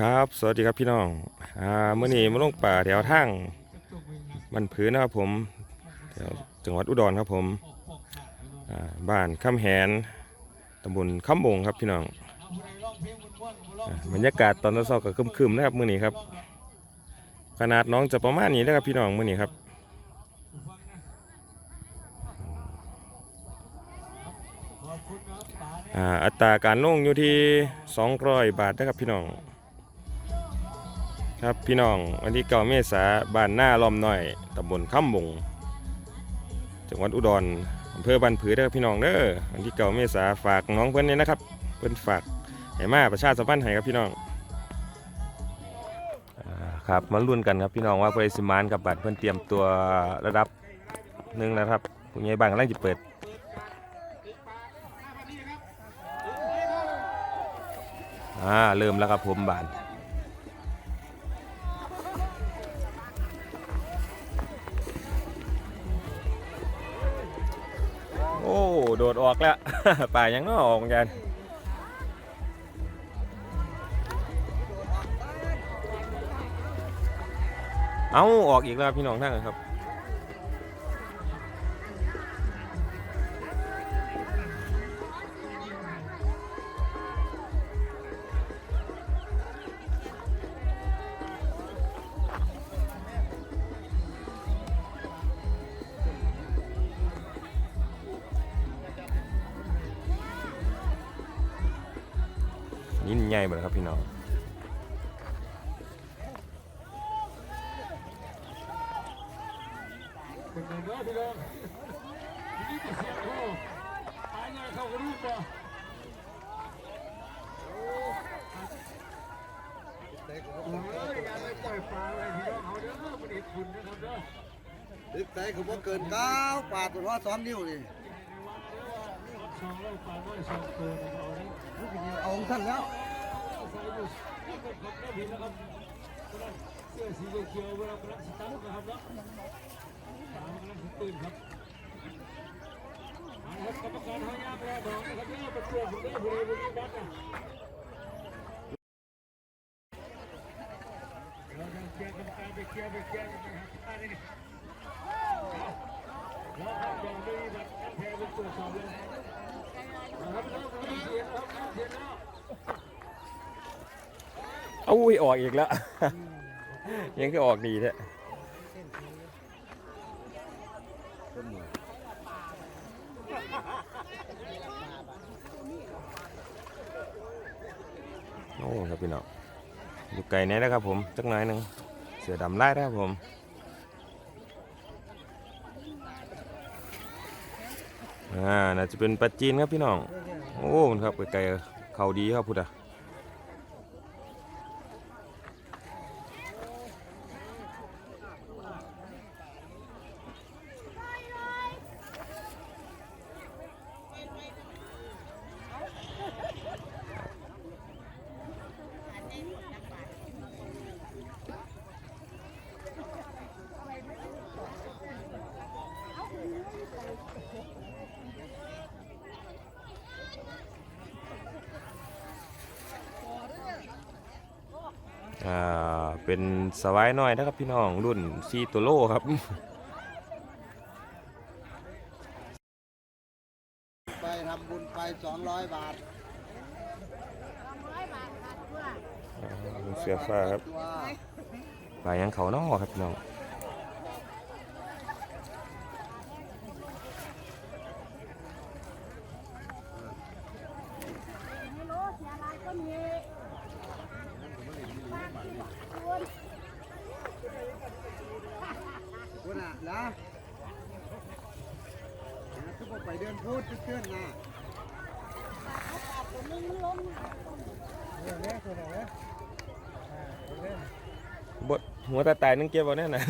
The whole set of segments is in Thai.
ครับ สวัสดีครับพี่น้องอ่าเมื่อนี้มาลงป่าแถวทางมันผืนนะครับผมแถวจังหวัดอุดรครับผมอ่าบ้านข้ามแหนตำบลข้ามบงครับพี่น้องอ่าบรรยากาศตอนเช้าๆก็ครึมๆนะครับมื่อนี้ครับ ขนาดน้องจะประมาณนี้นะครับพี่น้องมื่อนี้ครับอ่าอัตราการลงอยู่ที่ 200 บาทนะครับพี่น้อง ครับพี่น้องวันที่เก้าเมษาบ้านหน้าล้อมหน้อยตำบลข้ามบงจังหวัดอุดรอำเภอบ้านผือเด้อพี่น้องเด้อวันที่เก้าเมษาฝากน้องเพื่อนเนี่ยนะครับ เพื่อนฝากให้มาประชาสัมพันธ์ให้ครับพี่น้องครับมาลุ้นกันครับพี่น้องว่าเพื่อนสิมานกับบัตรเพื่อนเตรียมตัวระดับหนึ่งนะครับผู้ใหญ่บ้านกำลังจะเปิดอ่าเริ่มแล้วครับผมบาน อ้โดดออกแล้ว ป่ายังนอออกเหมือนกันเอาออกอีกแล้วพี่น้องท่านครับ ใจคือว่าเกินเก้าปาดตัวว่าสองนิ้วนี่สองร้อยปลาร้อยสองเกินเอาเด้อลูกนี่เอาของท่านแล้วใส่อยู่นี่ก็ขอบได้พี่นะครับเสื้อสีเขียวๆเวลากำลังสตาร์ทนะครับเนาะปลากำลังสิตื่นครับเอาละครับกรรมการหายาแปรบอกนะครับเด้อประท้วงผมได้บุรีบุรีบัตรนะเราจะเคลียร์กันไปเคลียร์ไปเคลียร์กันไปหาท่าได้นี่ แล้วครับยังไม่มีบัตรการแพ้เป็นตรวจสอบเลยนะครับแล้วก็เสียงแล้วเสียงแล้วอุ้ยออกอีกแล้ว ยังคือออกดีแท้โอ้ครับพี่น้องอยู่ไกลแน่นะครับผมจักหน่อยหนึ่งเสือดำไล่นะครับผม อ่าน่าจะเป็นปลาจีนครับพี่น้อง โอ้ มันครับไกลๆเขาดีครับพุทธะ อ่าเป็นสวายน้อยนะครับพี่น้องรุ่นซีตัวโลครับไปทำบุญไปสองร้อยบาทเสื้อฟ้าครับตัว ปลายังเขานอครับพี่น้อง คุณอะนะทุกคน ไปเดินพูดเพื่อนนะเรื่องนี้คืออะไรบดหัวตาตายนึงเก็บเอาแน่น่ะ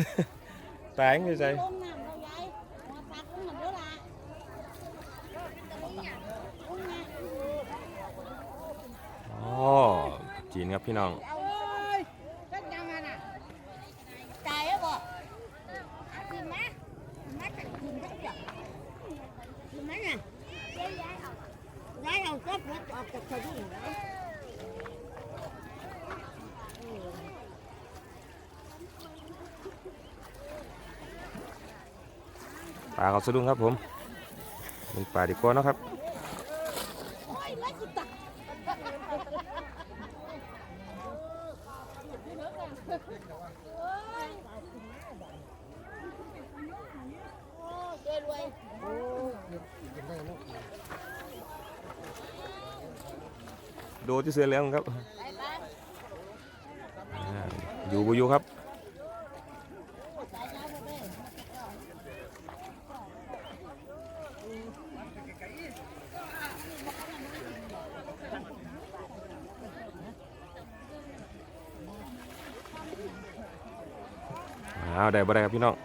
ตายยังอยู่ใจลงน้ำเราย้ายมาตักลงน้ำเด้อล่ะลงน้ำอ๋อจีนครับพี่น้อง เอาเลยจักยังไงน่ะตายแล้วบ่เอาขึ้นมาขึ้นมาจากขึ้นทั้งจับขึ้นมาน่ะย้ายเอาย้ายเอาก็ปลดออกจากสะดุ้งเลย ปลาเขา สะดุ้งครับผมเป็นปลาดีกว่านะครับโดที่เสือเหลืองครับ อยู่บ่อยู่ครับ อ้าได้บ่ได้ครับพี่น้อง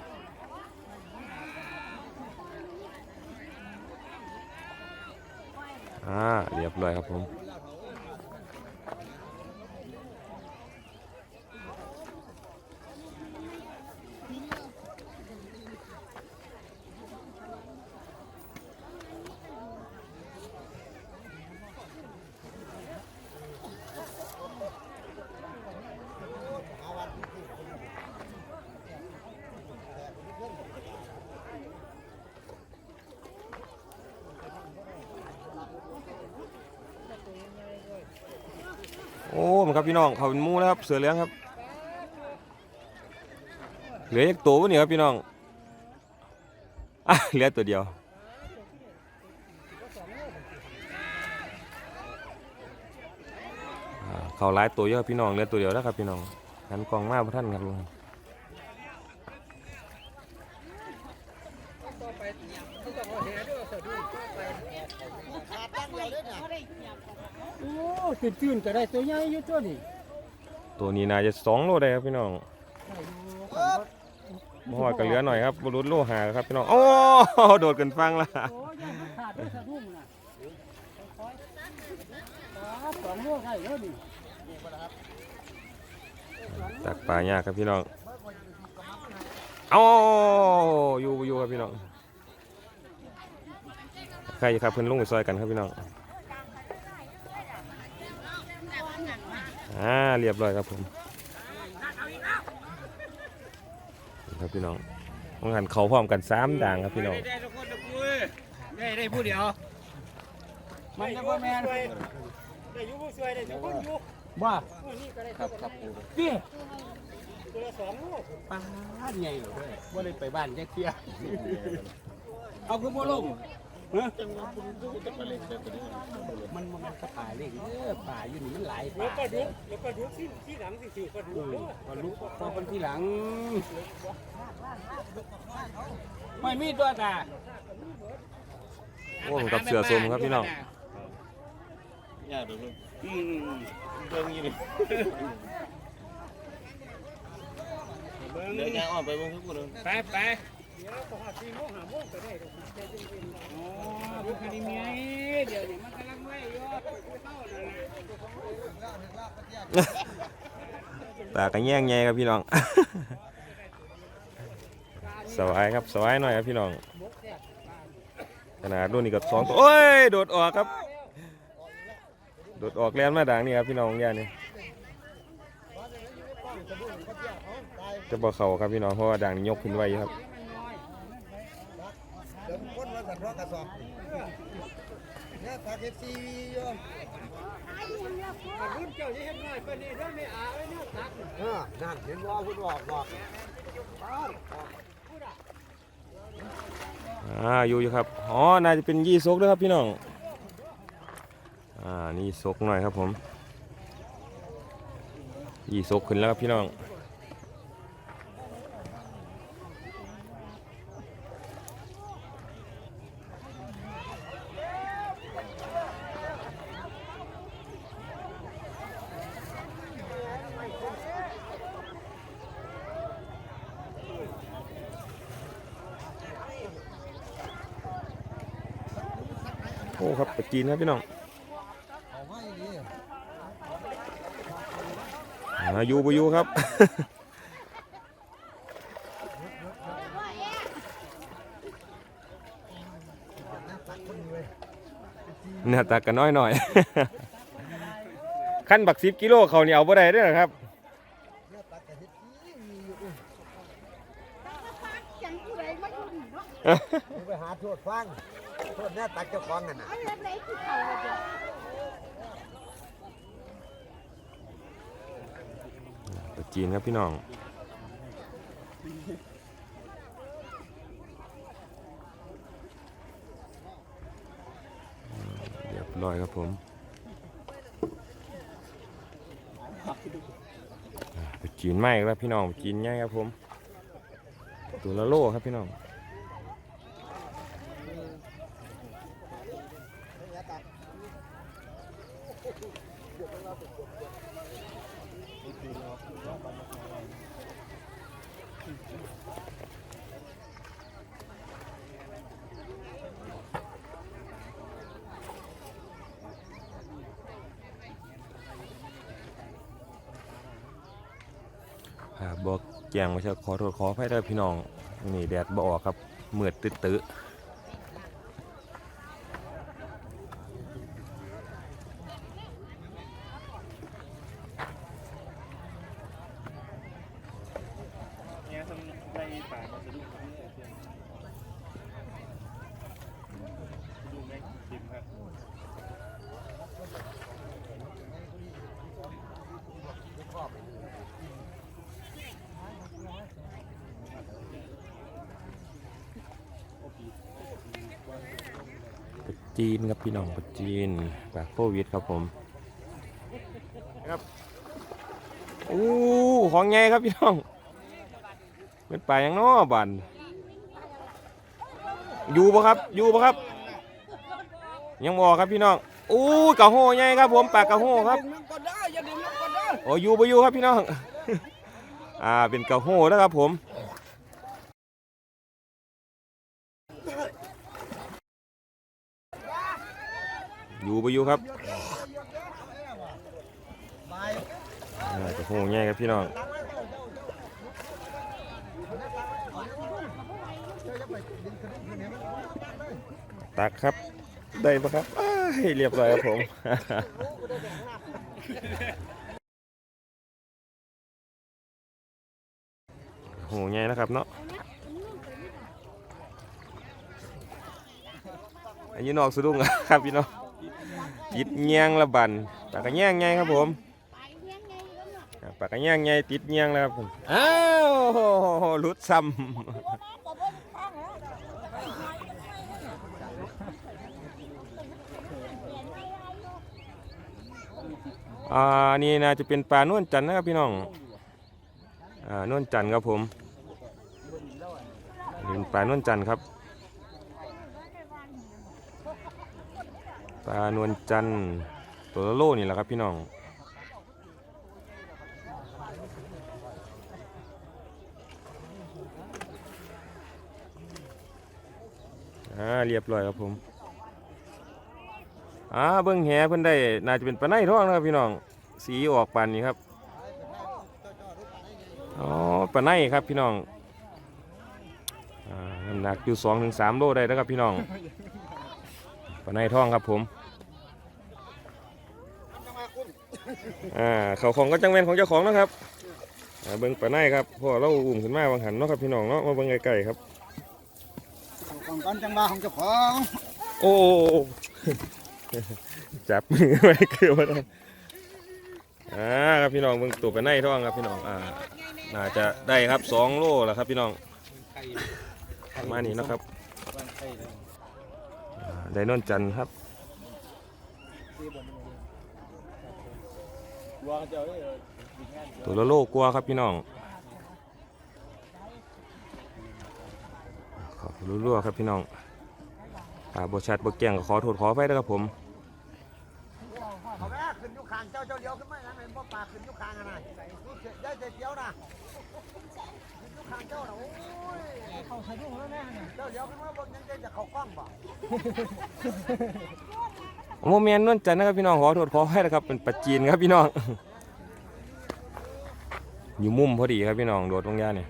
อ่าเรียบร้อยครับผม พี่น้องเขาเป็นมูแล้วครับเสือเหลืองครับ เหลืออีกตัววะเนี่ยครับพี่น้องอะเหลือตัวเดียวเขาหลายตัวเยอะครับพี่น้องเหลือตัวเดียวแล้วครับพี่น้องหันกองมาพระท่านครับลุง ขาดตั้งเดียวเลยเนี่ย โอ้ ตื่นๆก็ได้ตัวใหญ่อยู่ตัวนี้ตัวนี้น่าจะสองโลได้ครับพี่น้องบ่ฮอดก็เหลือหน่อยครับบรุษโลหาครับพี่น้องโอ้โดดกันฟังละโอ้ยมันขาดด้วยสะดุ้งน่ะสองโลใช่แล้วนี่ตักปลายากครับพี่น้องเอาอยู่บ่อยู่ครับพี่น้องใครครับเพิ่นลงไปซอยกันครับพี่น้อง อ่าเรียบร้อยครับผมนี่ครับพี่น้องต้องหันเขาพร้อมกันสามด่างครับพี่น้องได้ทุกคนทุกคนได้ได้ผู้เดียวมันจะบ่แม่นได้อยู่ผู้ช่วยได้ทุกคนอยู่บ้าครับครับพี่ตัวละสองลูกป้าดใหญ่เลยบ่ได้ไปบ้านแค่เที่ยเอาคือบ่ลง ฮะมันมันมันกระป่าเล็กเด้อป่าอยู่นี่มันหลายป่าแล้วก็ดูแล้วก็ดูที่ที่หลังสิสิก็ดูเออพอลุกพอคนที่หลัง ไม่มีตัวตาโอ้ผมกับเสือส้มครับพี่น้องอย่าดูลูกอืมเบิ่งอยู่นี่เดี๋ยวยางออกไปเบิ่งทุกคนเลยไปไปเดี๋ยวพอหาสี่โมงหาโมงก็ได้ดอกใจเย็นโอ้ลูกคดีเมียเดี๋ยวนี้มันกำลังไหว้ยอดเข้านั่นน่ะตากันแย่งแย่ครับพี่น้อง สวายครับสวายหน่อยครับพี่น้องขนาดโดนนี่กับสองตัวโอ้ยโดดออกครับ โดดออกแลนมาด่างนี่ครับพี่น้องย่านี่จะบอกเขาครับพี่น้องเพราะว่าด่างนี่ยกขึ้นไว้ครับ ดี๋ยวคนมาสั่นรอกระสอบเนี่ยตาเก็บซีอยู่รุ่นเจ้าจะเห็นหน่อยปานนี้ถ้าไม่อาไว้เนี่ยตักเออนั่นเห็นว่าคุณบอกบอกอ่าอยู่อยู่ครับอ๋อน่าจะเป็นยี่ซกด้วยครับพี่น้องอ่านี่ซกหน่อยครับผมยี่ซกขึ้นแล้วครับพี่น้อง โอ้ครับไปกินครับพี่น้องเอาไว้ดีอ่าอยู่บ่อยู่ครับหน้าตากันน้อยหน่อยขั้นบักสิบกิโลเขานี่เอาบ่ได้เด้อครับเนี่ยตาเก็บซีมีอยู่จังผู้ใดมาอยู่นี่เนาะไปหาโทษฟัง โทษเนี่ยตักเจ้าของกันน่ะเอาเล็บไหนที่เขาเลยจ้ะปลาจีนครับพี่น้อง เรียบร้อยครับผมอ่าปลาจีนไหมครับพี่น้องปลาจีนใหญ่ครับผม ตัวละโลครับพี่น้อง งมาเชขอโทษขออภัยเด้อพี่น้องนี่แดดบ่ออกครับมืดตื้อๆ เนี่ยทำไรป่ามาสะดุ้งนี่เพียงดูแม่ทิมครับ ปลา จีนครับพี่น้องปลาจีนปลาโควิดครับผมครับอู้ของไงครับพี่น้องเป็นปลาอย่างน้อบันอยู่ปะครับอยู่ปะครับ ยังบอกครับพี่น้องอู้กระโหไงครับผมปลากระโหครับดึงน้ำก็ได้อย่าดึงน้ำก็ได้โอ้อยู่ปะอยู่ครับพี่น้องอ่าเป็นกระโหนะครับผม อยู่ไปอยู่ครับไปอ่าจะโหง่ายครับพี่น้องตักครับได้ปะครับเรียบร้อยครับผมโหง่ายนะครับเนาะอันนี้นอกสะดุ้งครับพี่น้อง ติดเงียงละบันปากกระแยงไงครับผมปากกระแยงไงติดเงียงแล้วครับผมอ้าวหลุดซ้ำอ่านี่น่าจะเป็นปลาโนวลจันนะครับพี่น้องอ่าโนวลจันครับผมเป็นปลาโนวลจันครับ ปลานวลจันทร์ตัวโลนี่แหละครับพี่น้องอ่าเรียบร้อยครับผมอ่าเบิ้งแหเพิ่นได้น่าจะเป็นปลาในท้องนะครับพี่น้องสีออกปานนี้ครับอ๋อปลาในครับพี่น้องอ่าน้ำหนักอยู่สองถึงสามโลได้แล้วครับพี่น้อง ปลาในท้องครับผมอ่าเขาของก็จังเวนของเจ้าของนะครับอ่าเบิ้งปลาในครับเพราะว่อเราอุ้มขึ้นมาบางหันเนาะครับพี่น้องเนาะมาเบิ้งไกลๆครับของกันจังหวะของเจ้าของ โอ้จับมือไว้คือว่าได้อ่าครับพี่น้องเบิ่งตัวไปในท้องครับพี่น้องอ่าน่าจะได้ครับสองโลแล้วครับพี่น้องประมาณนี้เนาะครับอ่า ไดนวลจันครับตัวละโลกว่าครับพี่น้องขอบรั่วๆครับพี่น้องอ่าบชัดบแกงก็ขอโทษขอไฟด้วยครับผมเอาแม่ขึ้นยุคางเจ้าเจ้าเลี้ยวขึ้นไมาอย่างไรบ่ปลาขึ้นยุคางอะไรรู้เสียได้เสียวนะ ขึ้นอยุคางเจ้าน่ะโอ้ยเขาสะดุ้งแล้วแม่เจ้าเลี้ยวขึ้นมาบนยังจะเขากล้องบ่โมเมนต์นวลจันทร์นะครับพี่น้องขอโทษขอให้นะครับเป็นปัจจีนครับพี่น้อง อยู่มุมพอดีครับพี่น้องโดดตรงย่าเนี่ย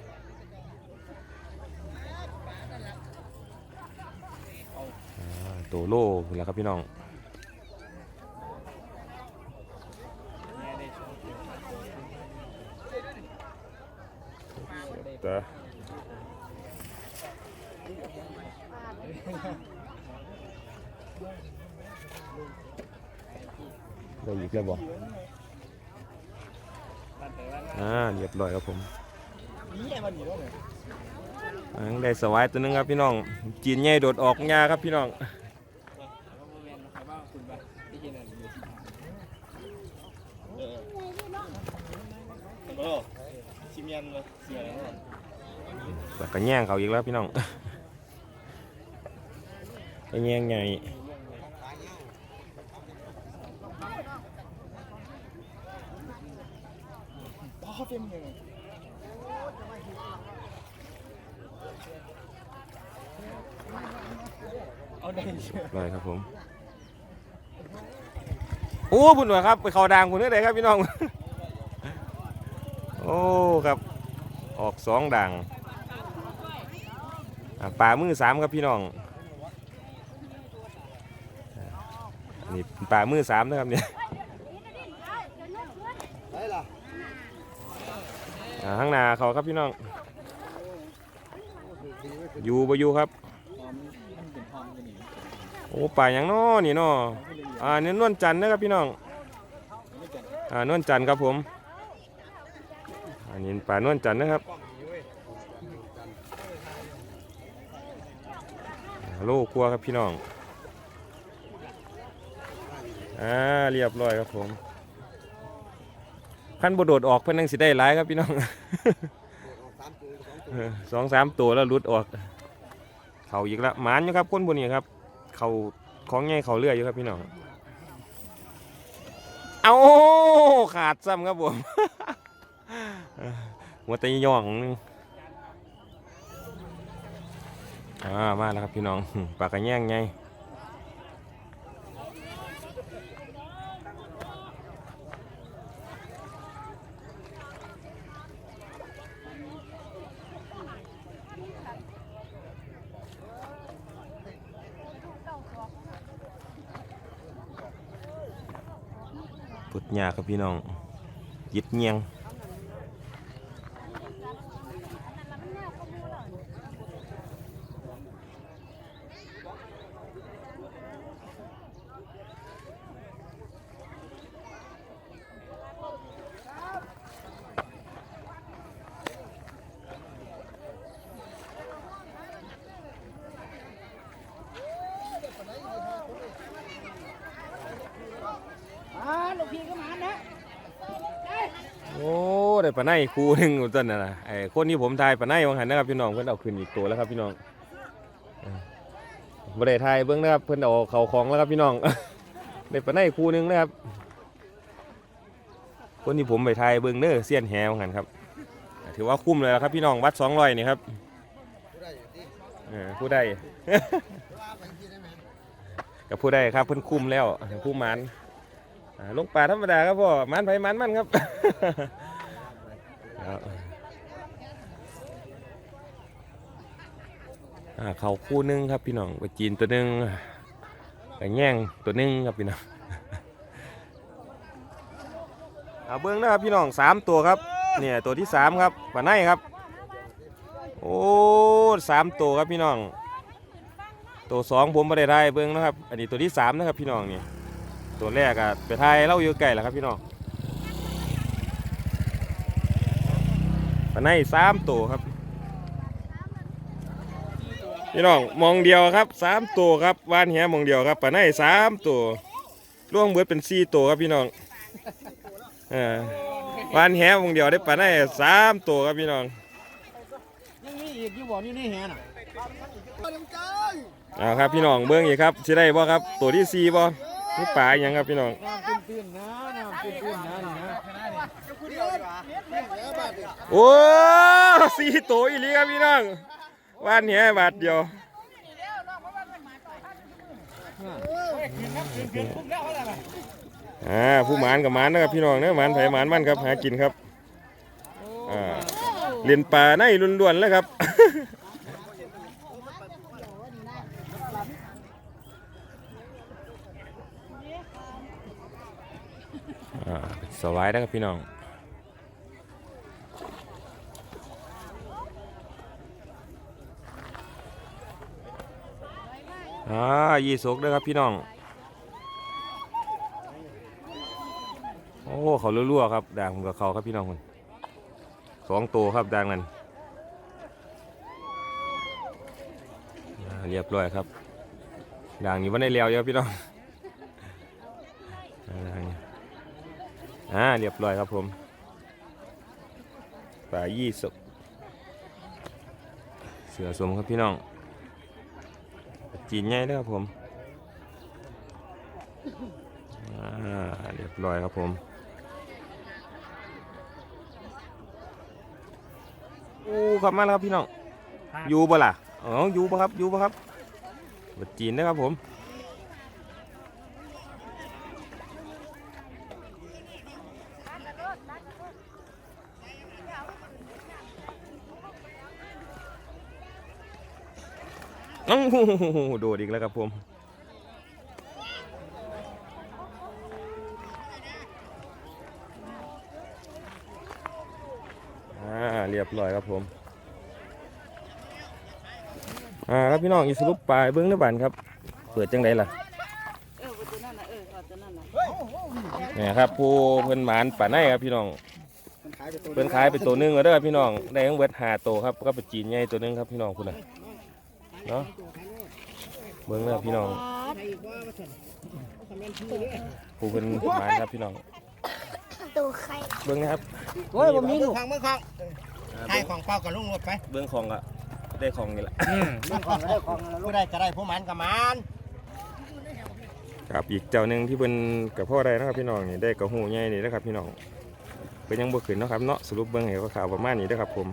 ตัวโล่แล้วครับพี่น้อง แต่ได้อีกแล้วบอกอ่าเรียบร้อยครับผมอันได้สวายตัวนึงครับพี่น้อง จีนใหญ่โดดออกงาครับพี่น้อง ชิมยันเลยเสียแล้ว แล้ว ก็แย่งเขาอีกแล้วพี่น้องไปแย่งไงพ่อเป็นยังได้เชื่อเลยครับผมโอ้คุณหน่วยครับไปเขาดังคุณนื้อใดครับพี่น้อง โอ้ครับ ออกสองดัง ป่ามือสามครับพี่น้องอันนี้ป่ามือสามนะครับเนี่ยข้างหน้าเขาครับพี่น้อง อยู่บ่อยู่ครับ โอ้ป่าหยังน้อนี่น้ออ่าเนี่ยนวลจันนะครับพี่น้อง อ่านวลจันครับผม อันนี้ป่านวลจันนะครับ ฮัลโหลครัวครับพี่น้อง อ่าเรียบร้อยครับผมขั้นบโดดออกเพื่อนนังสิได้หลายครับพี่น้องสองสามตัวแล้วหลุดออก เขาอีกแล้วหมานอยู่ครับคนบนนี้ครับ เขาของใหญ่เขาเลื่อยอยู่ครับพี่น้อง เอาขาดซ้ำครับผมหัวแตะย่องนึง อ่ามาแล้วครับพี่น้องปากกระแย่งไงปุดหยาครับพี่น้องยิดเงียง อ่าลูกพี่ก็มานะ โอ้ได้ปลาไนคูหนึ่งต้นน่ะนะไอ้คนที่ผมทายปลาไนวังหันนะครับพี่น้องเพิ่นเอาขึ้นอีกตัวแล้วครับพี่น้องเออบ่ไทายเบิ่งนะครับเพิ่นเอาเขาของแล้วครับพี่น้องได้ปลาไนคูหนึ่งนะครับ คนที่ผมไปทายเบิ่งเด้อเสี้ยนแหวังหันครับ ถือว่าคุ้มเลยละครับพี่น้องวัด200นี่ครับผู้ใดอยู่ที่เออผู้ใดว่าได้กับผู้ใดครับเพิ่นคุ้มแล้วผู้มันลงป่าธรรมดาครับพ่อมันไผมันมันครับ เขาคู่หนึงครับพี่น้องไปจีนตัวหนึงไปแง่งตัวหนึงครับพี่น้องเอาเบิ้องนะครับพี่น้องสามตัวครับเนี่ยตัวที่สามครับปลาไนครับ โอ้สามตัวครับพี่น้อง ตัวสองผมไม่ได้ทายเบิ้องนะครับ อันนี้ตัวที่สามนะครับพี่น้องนี่ตัวแรกอะไปไทยเล่าอยู่ไก่แล้วครับพี่น้องปลา ในสามตัวครับพี่น้องมองเดียวครับสามตัวครับวานแหมองเดียวครับปลาในสามตัวล่วงเบิดเป็นสี่ตัวครับพี่น้องเออวานแหมองเดียวได้ปลาในสามตัวครับพี่น้องยังมีอีกอยู่บ่นี่นี่แฮน่ะเอาครับพี่น้องเบิ้งอีกครับสิได้บ่ครับตัวที่สี่บ่นี่ปลาอหยังครับพี่น้องน้ำตื้นๆนะน้ำตื้นๆนะนี่นะ โอ้สี่ตัวอีหลีครับพี่น้องว่านแหบาทเดียวอ่าผู้หมานกับหมานนะครับพี่น้องเนื้อหมานไผ่หมานมันครับหากินครับอ่าเรียนป่าในล้วนๆเลยครับสวายนะครับพี่น้อง อ่ายี่สกเด้อครับพี่น้อง โอ้เขารั่วๆครับด่างผมกับเขาครับพี่น้องคนสองตัวครับด่างนั้นเรียบร้อยครับด่างนี้วันได้เลี้ยวเยอะพี่น้องอ่าด่างนี้อ่าเรียบร้อยครับผมปลายี่สกเสือสมครับพี่น้อง จีนใหญ่เด้อครับผมอ่าเรียบร้อยครับผมโอ้ครับมาแล้วครับพี่น้องอยู่บ่ล่ะอ๋ออยู่บ่ครับอยู่บ่ครับบัดจีนนะครับผม อื้อหือโดดอีกแล้วครับผมอ่าเรียบร้อยครับผมอ่าครับพี่น้องอีสรุปปลายเบื้องน้ำบานครับ เปิดจังไดล่ะเนี่ยครับผู้เพิ่นหมานป่าในครับพี่น้องเพิ่นขายไปตัวหนึงแล้วเด้อพี่น้องได้ทั้งเบิดหาโตครับก็ไปจีนใหญ่ตัวหนึงครับพี่น้องคุณน่ะ เนาะเบิ่งเด้อพี่น้องผู้เพิ่นหมานครับพี่น้องตัวใครเบิ่งนะครับโอ้ยผมมีลูกของเมืองของอ่าให้ของเป้ากับลุงรถไปเบิ่งของก็ได้ของนี่แหละเมืองของได้ของลูกได้ก็ได้ผู้มันกับมันครับอีกเจ้าหนึงที่เพิ่นกับพ่อได้นะครับพี่น้องนี่ได้กระหูใหญ่นี่นะครับพี่น้องเพิ่นยังบ่ขึ้นเนาะครับเนาะสรุปเบิ่งให้ข่าวๆประมาณนี้เด้อครับผม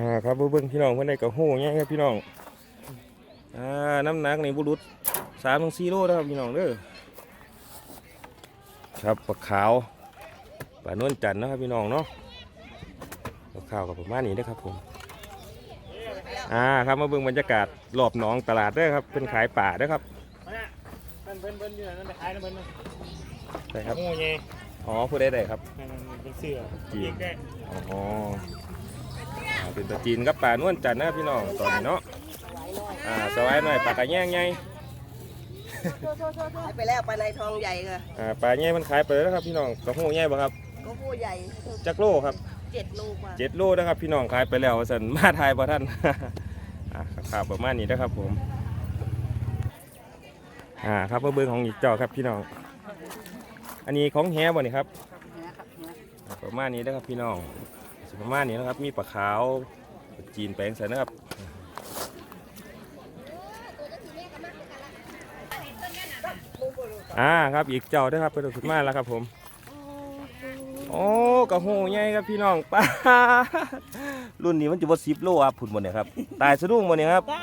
อ่าครับเบิ่งพี่น้องเพิ่นได้กระหูใหญ่ครับพี่น้องอ่าน้ำหนักนี่บุรุษสามถึงสี่โลนะครับพี่น้องเด้อครับปลาขาวปลานวลจันทร์นะครับพี่น้องเนาะปลาขาวกับประมาณนี้นะครับผมอ่าครับมาเบิ่งบรรยากาศรอบหนองตลาดเด้อครับเป็นขายป่าเด้อครับเพิ่นเพิ่นเพิ่นอยู่นั่นไปขายนะเพิ่นนะใช่ครับโง่เย่อ๋อผู้ใดได้ครับนั่นๆเป็นเสื้อจีนเด็กได้อ๋ออ่า เป็นตะจีนกับป่านวลจันทร์นะครับพี่น้องตอนนี้เนาะอ่าสวายหน่อยปลากระแยงไงหายไปแล้วปลาในทองใหญ่ค่ะอ่าปลาแง่มันขายไปแล้วนะครับพี่น้องกระหูแง่บ่ครับก็ผู้ใหญ่จักโลครับเจ็ดลูกว่าเจ็ดโลนะครับ พี่น้องขายไปแล้วสันมาทายบ่ท่านอ่าข่าวประมาณนี้นะครับผมอ่าครับมาเบิ้งของอีกเจ้าครับพี่น้อง อันนี้ของแฮบ่นี่ครับอ่าประมาณนี้นะครับพี่น้อง สิประมาณนี้นะครับ มีปลาขาวปลาจีนแปลงใส่นะครับอ่าครับอีกเจ้าด้วยครับเป็นสุดมากแล้วครับผม โอ้กระหูใหญ่ครับพี่น้องป้ารุ่นนี้มันจะว่าสิบโลครับผุนหมดเนี่ยครับตายสะดุ้งหมดเนี่ยครับป้า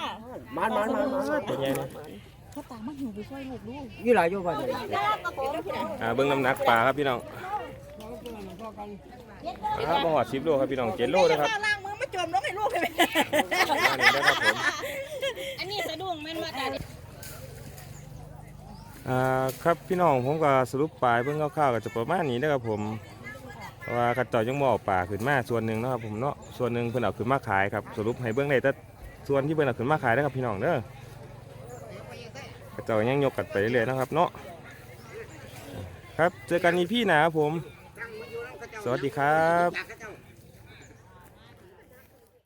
มันมันมันมันเป็นไงเนี่ยเขาตามมาหิวไปช่วยลูกลูกยี่หลายอยู่บ้านอ่าเบิ้งน้ำหนักปลาครับพี่น้อง อ่าบ่หอดสิบโลครับพี่น้องเจ็ดโลนะครับล้างมือมาจมลงให้ลูกให้ไหมประมาณนี้นะครับผมอันนี้สะดุ้งแม่นว่าแต่อ่าครับพี่น้องผมก็สรุปปลายเบิ้งคร่าวๆก็จะประมาณนี้นะครับผมเพราะว่าขัดต่อยังบ่เอาปลาขึ้นมาส่วนหนึ่งเนาะครับผมเนาะส่วนหนึ่งเพิ่นเอาขึ้นมาขายครับสรุปให้เบิ้งได้แต่ส่วนที่เพิ่นเอาขึ้นมาขายนะครับพี่น้องเด้อขัดต่อยังยกกันไปเรื่อยๆนะครับเนาะครับเจอกันอีพี่หนาครับผมส วัสดีครับ